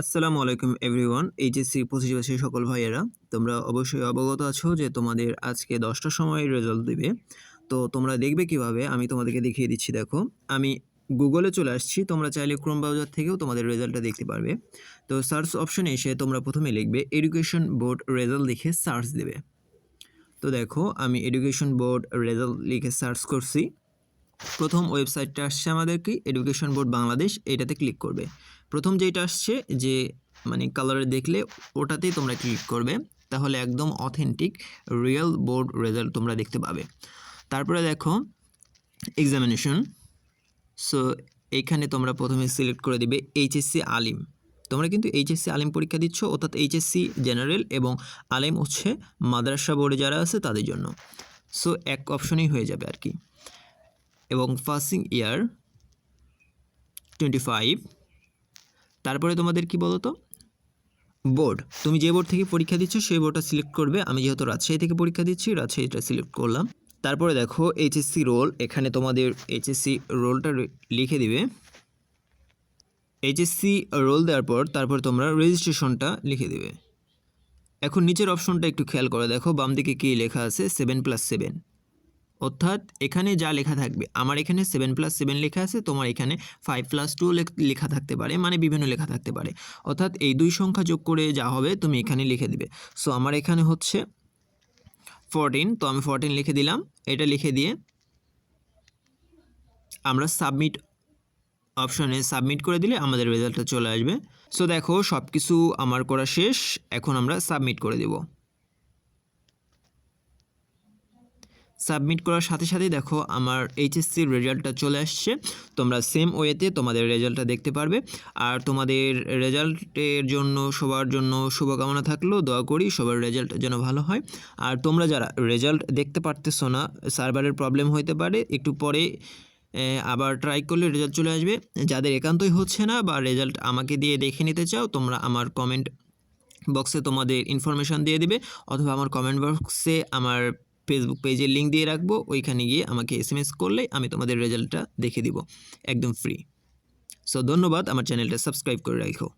আসসালামু আলাইকুম everyone HSC পঁচিশ বছরের সকল ভাইয়েরা, তোমরা অবশ্যই অবগত আছো যে তোমাদের আজকে দশটার সময় রেজাল্ট দেবে। তো তোমরা দেখবে কীভাবে, আমি তোমাদেরকে দেখিয়ে দিচ্ছি, দেখো। আমি গুগলে চলে আসছি, তোমরা চাইলে ক্রোম ব্রাউজার থেকেও তোমাদের রেজাল্টটা দেখতে পারবে। তো সার্চ অপশনে এসে তোমরা প্রথমে লিখবে এডুকেশন বোর্ড রেজাল্ট লিখে সার্চ দেবে। তো দেখো, আমি এডুকেশন বোর্ড রেজাল্ট লিখে সার্চ করছি। প্রথম ওয়েবসাইটটা আসছে আমাদের কি এডুকেশন বোর্ড বাংলাদেশ এটাতে ক্লিক করবে। প্রথম যেটা আসছে, যে মানে কালারে দেখলে ওটাতেই তোমরা ক্লিক করবে, তাহলে একদম অথেন্টিক রিয়েল বোর্ড রেজাল্ট তোমরা দেখতে পাবে। তারপরে দেখো এক্সামিনেশন সো এইখানে তোমরা প্রথমে সিলেক্ট করে দিবে এইচএসসি আলিম তোমরা কিন্তু এইচএসসি আলিম পরীক্ষা দিচ্ছ, অর্থাৎ এইচএসসি জেনারেল এবং আলিম হচ্ছে মাদ্রাসা বোর্ডে যারা আছে তাদের জন্য। সো এক অপশনেই হয়ে যাবে আর কি। এবং পাসিং ইয়ার টোয়েন্টি ফাইভ তারপরে তোমাদের কি বলো তো বোর্ড তুমি যে বোর্ড থেকে পরীক্ষা দিচ্ছ, সেই বোর্ডটা সিলেক্ট করবে। আমি যেহেতু রাজশাহী থেকে পরীক্ষা দিচ্ছি, রাজশাহীটা সিলেক্ট করলাম। তারপরে দেখো এইচএসসি রোল এখানে তোমাদের এইচএসসি রোলটা লিখে দিবে। এইচএসসি রোল দেওয়ার পর তারপর তোমরা রেজিস্ট্রেশনটা লিখে দিবে। এখন নিচের অপশনটা একটু খেয়াল করে দেখো। বাম দিকে কী লেখা আছে? সেভেন প্লাস সেভেন অর্থাৎ এখানে যা লেখা থাকবে, আমার এখানে সেভেন প্লাস সেভেন লেখা আছে, তোমার এখানে ফাইভ প্লাস টু লেখা থাকতে পারে মানে বিভিন্ন লেখা থাকতে পারে। অর্থাৎ এই দুই সংখ্যা যোগ করে যা হবে, তুমি এখানে লিখে দিবে। সো আমার এখানে হচ্ছে ফোরটিন তো আমি ফোরটিন লিখে দিলাম। এটা লিখে দিয়ে আমরা সাবমিট অপশনে সাবমিট করে দিলে আমাদের রেজাল্টটা চলে আসবে। সো দেখো সব কিছু আমার করা শেষ, এখন আমরা সাবমিট করে দেবো। সাবমিট করার সাথে সাথেই দেখো আমার এইচএসসির রেজাল্টটা চলে আসছে। তোমরা সেম ওয়েতে তোমাদের রেজাল্টটা দেখতে পারবে। আর তোমাদের রেজাল্টের জন্য, সবার জন্য শুভকামনা থাকল দোয়া করি সবার রেজাল্ট যেন ভালো হয়। আর তোমরা যারা রেজাল্ট দেখতে পারতেছো না, সার্ভারের প্রবলেম হতে পারে, একটু পরে আবার ট্রাই করলে রেজাল্ট চলে আসবে। যাদের একান্তই হচ্ছে না বা রেজাল্ট আমাকে দিয়ে দেখে নিতে চাও, তোমরা আমার কমেন্ট বক্সে তোমাদের ইনফরমেশান দিয়ে দিবে, অথবা আমার কমেন্ট বক্সে আমার ফেসবুক পেজের লিঙ্ক দিয়ে রাখব। ওইখানে গিয়ে আমাকে এস এম এস করলে আমি তোমাদের রেজাল্টটা দেখে দিব। একদম ফ্রি সো ধন্যবাদ। আমার চ্যানেলটা সাবস্ক্রাইব করে রাখো।